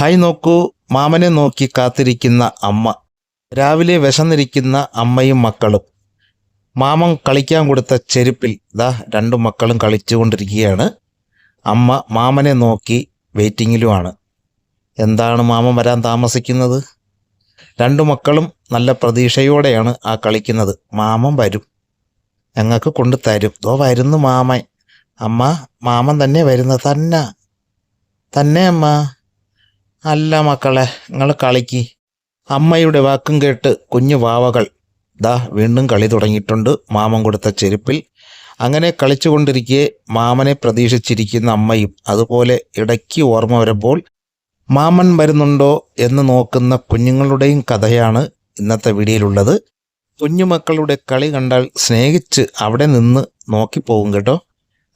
Hi നോക്കൂ മാമനെ നോക്കി കാത്തിരിക്കുന്ന അമ്മ. രാവിലെ വിശന്നിരിക്കുന്ന അമ്മയും മക്കളും. മാമൻ കളിക്കാൻ കൊടുത്ത ചെരുപ്പിൽ ദാ രണ്ടു മക്കളും കളിച്ചുകൊണ്ടിരിക്കുകയാണ്. അമ്മ മാമനെ നോക്കി വെയിറ്റിങ്ങിലുമാണ്. എന്താണ് മാമൻ വരാൻ താമസിക്കുന്നത്? രണ്ടു മക്കളും നല്ല പ്രതീക്ഷയോടെയാണ് ആ കളിക്കുന്നത്. മാമൻ വരും. ഞങ്ങൾക്ക് കൊണ്ടു തരും. ദോ വരുന്നു മാമൻ. അമ്മ മാമൻ തന്നെ വരുന്നത് തന്നെ. തന്നെ അമ്മ. അല്ല മക്കളെ നിങ്ങൾ കളിക്ക്. അമ്മയുടെ വാക്കും കേട്ട് കുഞ്ഞു വാവകൾ ദാ വീണ്ടും കളി തുടങ്ങിയിട്ടുണ്ട് മാമൻ കൊടുത്ത ചെരുപ്പിൽ. അങ്ങനെ കളിച്ചുകൊണ്ടിരിക്കെ മാമനെ പ്രതീക്ഷിച്ചിരിക്കുന്ന അമ്മയും അതുപോലെ ഇടയ്ക്ക് ഓർമ്മ വരുമ്പോൾ മാമൻ വരുന്നുണ്ടോ എന്ന് നോക്കുന്ന കുഞ്ഞുങ്ങളുടെയും കഥയാണ് ഇന്നത്തെ വീഡിയോയിലുള്ളത്. കുഞ്ഞുമക്കളുടെ കളി കണ്ടാൽ സ്നേഹിച്ച് അവിടെ നിന്ന് നോക്കിപ്പോകും കേട്ടോ.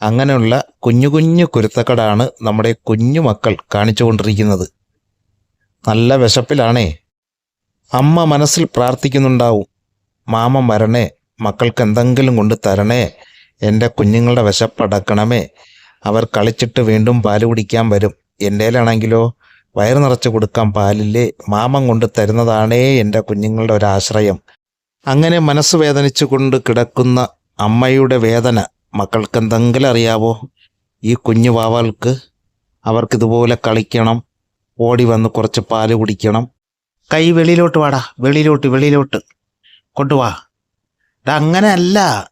അങ്ങനെയുള്ള കുഞ്ഞു കുഞ്ഞു കുരുത്തക്കടാണ് നമ്മുടെ കുഞ്ഞുമക്കൾ കാണിച്ചുകൊണ്ടിരിക്കുന്നത്. നല്ല വിശപ്പിലാണേ. അമ്മ മനസ്സിൽ പ്രാർത്ഥിക്കുന്നുണ്ടാവും മാമ വരണേ മക്കൾക്ക് എന്തെങ്കിലും കൊണ്ട് തരണേ എന്റെ കുഞ്ഞുങ്ങളുടെ വിശപ്പടക്കണമേ അവർ കളിച്ചിട്ട് വീണ്ടും പാൽ കുടിക്കാൻ വരും. എന്റേലാണെങ്കിലോ വയറ് നിറച്ച് കൊടുക്കാൻ പാലില്ലേ മാമം കൊണ്ട് തരുന്നതാണേ എന്റെ കുഞ്ഞുങ്ങളുടെ ഒരാശ്രയം അങ്ങനെ മനസ്സ് വേദനിച്ചു കൊണ്ട് കിടക്കുന്ന അമ്മയുടെ വേദന മക്കൾക്ക് എന്തെങ്കിലും അറിയാവോ? ഈ കുഞ്ഞു വാവകൾക്ക് അവർക്കിതുപോലെ കളിക്കണം ഓടി വന്ന് കുറച്ച് പാൽ കുടിക്കണം. കൈ വെളിയിലോട്ട് വാടാ. വെളിയിലോട്ട് വെളിയിലോട്ട്. കൊണ്ടുവാ എടാ അങ്ങനെയല്ല.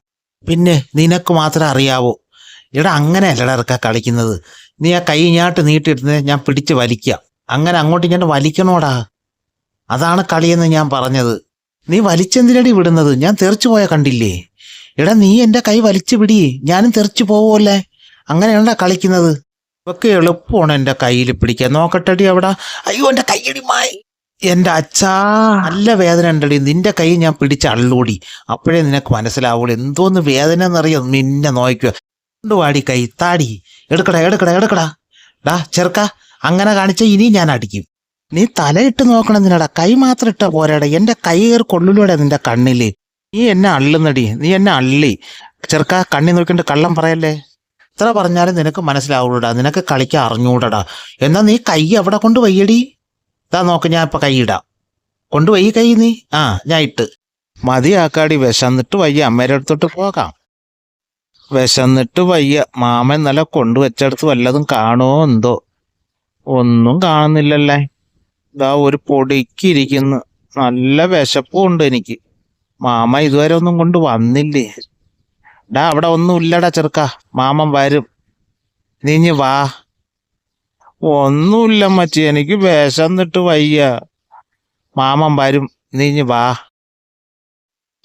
പിന്നെ നിനക്ക് മാത്രം അറിയാവോ? എടാ അങ്ങനെ അല്ലടാ ഇറക്ക കളിക്കുന്നത്. നീ ആ കൈ ഞാട്ട് നീട്ടിയിരുന്നത് ഞാൻ പിടിച്ച് വലിക്കാം. അങ്ങനെ അങ്ങോട്ട് ഇങ്ങോട്ട് വലിക്കണോടാ. അതാണ് കളിയെന്ന് ഞാൻ പറഞ്ഞത്. നീ വലിച്ചെന്തിനടി വിടുന്നത്? ഞാൻ തെറിച്ചു പോയ കണ്ടില്ലേ? എടാ നീ എന്റെ കൈ വലിച്ചു പിടി. ഞാനും തെറിച്ചു പോവുമല്ലേ? അങ്ങനെയാണ്ടാ കളിക്കുന്നത്? ഇതൊക്കെ എളുപ്പമാണ് എന്റെ കയ്യിൽ പിടിക്കാൻ. നോക്കട്ടടി അവിടെ. അയ്യോ എന്റെ കൈയടി മായി. എന്റെ അച്ഛാ നല്ല വേദന ഉണ്ടടി. നിന്റെ കൈ ഞാൻ പിടിച്ച് അള്ളൂടി അപ്പോഴേ നിനക്ക് മനസ്സിലാവുള്ളൂ. എന്തോന്ന് വേദന എന്നറിയാം? നിന്നെ നോക്കുക കൊണ്ടുവാടി കൈ? താടി. എടുക്കടാ എടുക്കടാ എടുക്കടാ. ഡാ ചെറുക്ക അങ്ങനെ കാണിച്ച ഇനി ഞാൻ അടിക്കും. നീ തലയിട്ട് നോക്കണം നിന്നടാ. കൈ മാത്രം ഇട്ട പോരാടാ. എന്റെ കൈ കയറി കൊള്ളിലൂടെ നിന്റെ കണ്ണിൽ. നീ എന്നെ അള്ളുന്നടി. നീ എന്നെ അള്ളി. ചെറുക്ക കണ്ണി നോക്കിണ്ട് കള്ളം പറയല്ലേ? എത്ര പറഞ്ഞാലും നിനക്ക് മനസ്സിലാവൂടാ നിനക്ക് കളിക്കാൻ അറിഞ്ഞൂടടാ. എന്നാ നീ കൈ എവിടെ കൊണ്ട് വയ്യടി. ഇതാ നോക്ക് ഞാൻ ഇപ്പൊ കൈ ഇടാം. കൊണ്ടുപോയി കൈ നീ. ആ ഞാൻ ഇട്ട്. മതിയാക്കാടി വിശന്നിട്ട് വയ്യ. അമ്മേരെ അടുത്തോട്ട് പോകാം. വിശന്നിട്ട് വയ്യ. മാമൻ നല്ല കൊണ്ടുവച്ചെടുത്ത് വല്ലതും കാണുമോ എന്തോ? ഒന്നും കാണുന്നില്ലല്ലേ. ഇതാ ഒരു പൊടിക്കിരിക്കുന്നു നല്ല വിശപ്പും ഉണ്ട് എനിക്ക്. മാമ ഇതുവരെ ഒന്നും കൊണ്ട് വന്നില്ലേ. ഡാ അവിടെ ഒന്നും ഇല്ലടാ ചെറുക്ക. മാമൻ വരും. നീ ഇഞ്ഞി വാ. ഒന്നുമില്ല മച്ചി എനിക്ക് വിശന്നിട്ട് വയ്യ. മാമൻ വരും. നീ ഇഞ്ഞി വാ.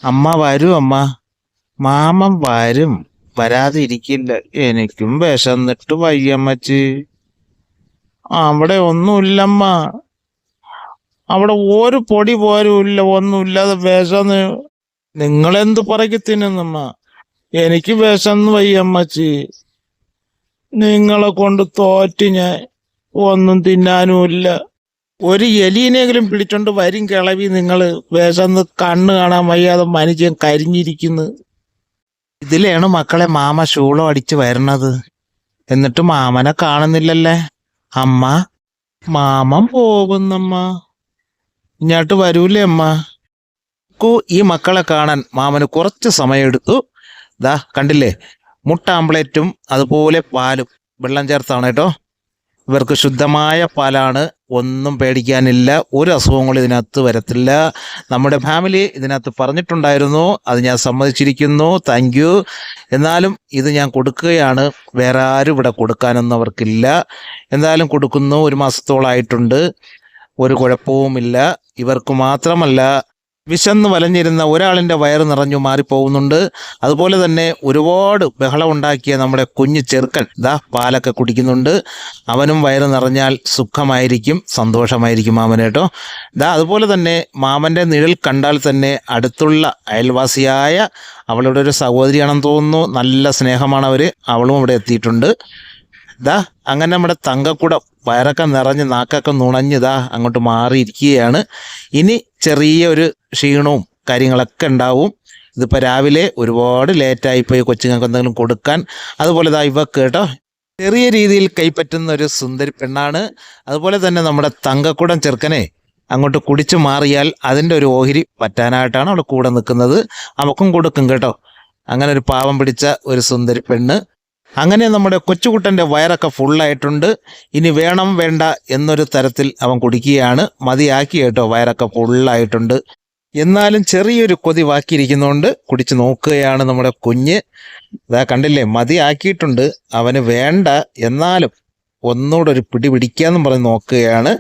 അമ്മ വരും അമ്മ. മാമൻ വരും. വരാതെ ഇരിക്കില്ല. എനിക്കും വിശന്നിട്ട് മച്ചി. അവിടെ ഒന്നുമില്ലമ്മ. അവിടെ ഒരു പൊടി പോലും ഇല്ല. ഒന്നുമില്ലാതെ വിശന്ന് നിങ്ങളെന്ത് പറക്കി തിന്നുന്നമ്മ? എനിക്ക് വിശന്ന് വയ്യമ്മച്ചി. നിങ്ങളെ കൊണ്ട് തോറ്റ് ഞാൻ ഒന്നും തിന്നാനുമില്ല. ഒരു എലിനെങ്കിലും പിടിച്ചോണ്ട് വരും കിളവി നിങ്ങൾ വിശന്ന് കണ്ണ് കാണാൻ വയ്യാതെ മനുഷ്യൻ കരിഞ്ഞിരിക്കുന്നു. ഇതിലാണ് മക്കളെ മാമ ശൂളം അടിച്ച് വരണത്. എന്നിട്ട് മാമനെ കാണുന്നില്ലല്ലേ? അമ്മ മാമൻ പോകുന്നമ്മ. ഇങ്ങോട്ട് വരൂലേ അമ്മ? ഈ മക്കളെ കാണാൻ മാമന് കുറച്ച് സമയമെടുത്തു. ദാ കണ്ടില്ലേ? മുട്ട ആംപ്ലേറ്റും അതുപോലെ പാലും. വെള്ളം ചേർത്താണ് കേട്ടോ. ഇവർക്ക് ശുദ്ധമായ പാലാണ് ഒന്നും പേടിക്കാനില്ല. ഒരു അസുഖങ്ങളും ഇതിനകത്ത് വരത്തില്ല. നമ്മുടെ ഫാമിലി ഇതിനകത്ത് പറഞ്ഞിട്ടുണ്ടായിരുന്നു. അത് ഞാൻ സമ്മതിച്ചിരിക്കുന്നു. താങ്ക് യു എന്നാലും ഇത് ഞാൻ കൊടുക്കുകയാണ്. വേറെ ആരും ഇവിടെ കൊടുക്കാനൊന്നും അവർക്കില്ല. എന്തായാലും കൊടുക്കുന്നു. ഒരു മാസത്തോളമായിട്ടുണ്ട് ഒരു കുഴപ്പവുമില്ല. ഇവർക്ക് മാത്രമല്ല വിശന്ന് വലഞ്ഞിരുന്ന ഒരാളിന്റെ വയറ് നിറഞ്ഞു മാറിപ്പോകുന്നുണ്ട്. അതുപോലെ തന്നെ ഒരുപാട് ബഹളം ഉണ്ടാക്കിയ നമ്മുടെ കുഞ്ഞു ചെറുക്കൻ ദാ പാലൊക്കെ കുടിക്കുന്നുണ്ട്. അവനും വയറ് നിറഞ്ഞാൽ സുഖമായിരിക്കും സന്തോഷമായിരിക്കും മാമനേട്ടോ ദാ അതുപോലെ തന്നെ മാമന്റെ നിഴൽ കണ്ടാൽ തന്നെ അടുത്തുള്ള അയൽവാസിയായ അവളുടെ ഒരു സഹോദരിയാണെന്ന് തോന്നുന്നു. നല്ല സ്നേഹമാണ് അവർ അവളും ഇവിടെ എത്തിയിട്ടുണ്ട്. ദാ അങ്ങനെ നമ്മുടെ തങ്കക്കുടം വയറൊക്കെ നിറഞ്ഞ് നാക്കൊക്കെ നുണഞ്ഞിതാ അങ്ങോട്ട് മാറിയിരിക്കുകയാണ്. ഇനി ചെറിയ ഒരു ക്ഷീണവും കാര്യങ്ങളൊക്കെ ഉണ്ടാവും. ഇതിപ്പോൾ രാവിലെ ഒരുപാട് ലേറ്റായിപ്പോയി കൊച്ചുങ്ങൾക്ക് എന്തെങ്കിലും കൊടുക്കാൻ. അതുപോലെ ഇതാ ഇവക്ക് കേട്ടോ. ചെറിയ രീതിയിൽ കൈപ്പറ്റുന്ന ഒരു സുന്ദരി പെണ്ണാണ്. അതുപോലെ തന്നെ നമ്മുടെ തങ്കക്കുടം ചെറുക്കനെ അങ്ങോട്ട് കുടിച്ചു മാറിയാൽ അതിന്റെ ഒരു ഓഹരി പറ്റാനായിട്ടാണ് അവിടെ കൂടെ നിൽക്കുന്നത്. അവക്കും കൊടുക്കും കേട്ടോ. അങ്ങനെ ഒരു പാവം പിടിച്ച ഒരു സുന്ദരി പെണ്ണ്. അങ്ങനെ നമ്മുടെ കൊച്ചുകുട്ടന്റെ വയറൊക്കെ ഫുള്ളായിട്ടുണ്ട് ഇനി വേണം വേണ്ട എന്നൊരു തരത്തിൽ അവൻ കുടിക്കുകയാണ്. മതിയാക്കി കേട്ടോ വയറൊക്കെ ഫുള്ളായിട്ടുണ്ട് എന്നാലും ചെറിയൊരു കൊതി ബാക്കിയിരിക്കുന്നതുകൊണ്ട് കുടിച്ചു നോക്കുകയാണ് നമ്മുടെ കുഞ്ഞ്. ഇതാ കണ്ടില്ലേ മതിയാക്കിയിട്ടുണ്ട്. അവന് വേണ്ട എന്നാലും ഒന്നുകൂടെ ഒരു പിടി പിടിക്കാന്നും പറഞ്ഞ് നോക്കുകയാണ്.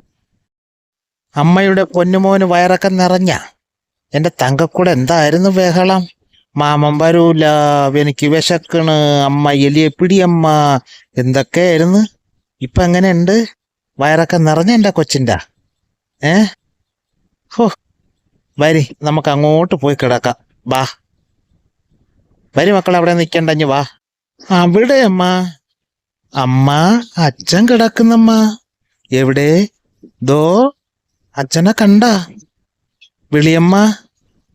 അമ്മയുടെ പൊന്നുമോന് വയറൊക്കെ നിറഞ്ഞ. എന്റെ തങ്കക്കൂടെ എന്തായിരുന്നു ബഹളം? മാമൻ വരൂല എനിക്ക് വിശക്കണ് അമ്മ എലിയെ പിടിയമ്മ എന്തൊക്കെയായിരുന്നു? ഇപ്പൊ എങ്ങനെയുണ്ട്? വയറൊക്കെ നിറഞ്ഞ എന്റെ കൊച്ചിന്റെ? ഏ? ഹോ. വരി നമുക്ക് അങ്ങോട്ട് പോയി കിടക്കാം. വാ. വരി മക്കൾ അവിടെ നിൽക്കണ്ടഞ്ഞ് വാ. അവിടെ അമ്മ. അമ്മ അച്ഛൻ കിടക്കുന്നമ്മ. എവിടെ? ദോ അച്ഛനെ കണ്ട. വിളിയമ്മ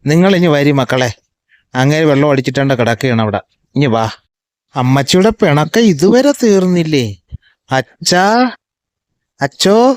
നിങ്ങൾ ഇനി വരി മക്കളെ. അങ്ങനെ വെള്ളം അടിച്ചിട്ടുണ്ട് കിടക്കുകയാണ് അവിടെ. ഇനി വാ. അമ്മച്ചിയുടെ പിണക്ക ഇതുവരെ തീർന്നില്ലേ? അച്ചാ അച്ചോ.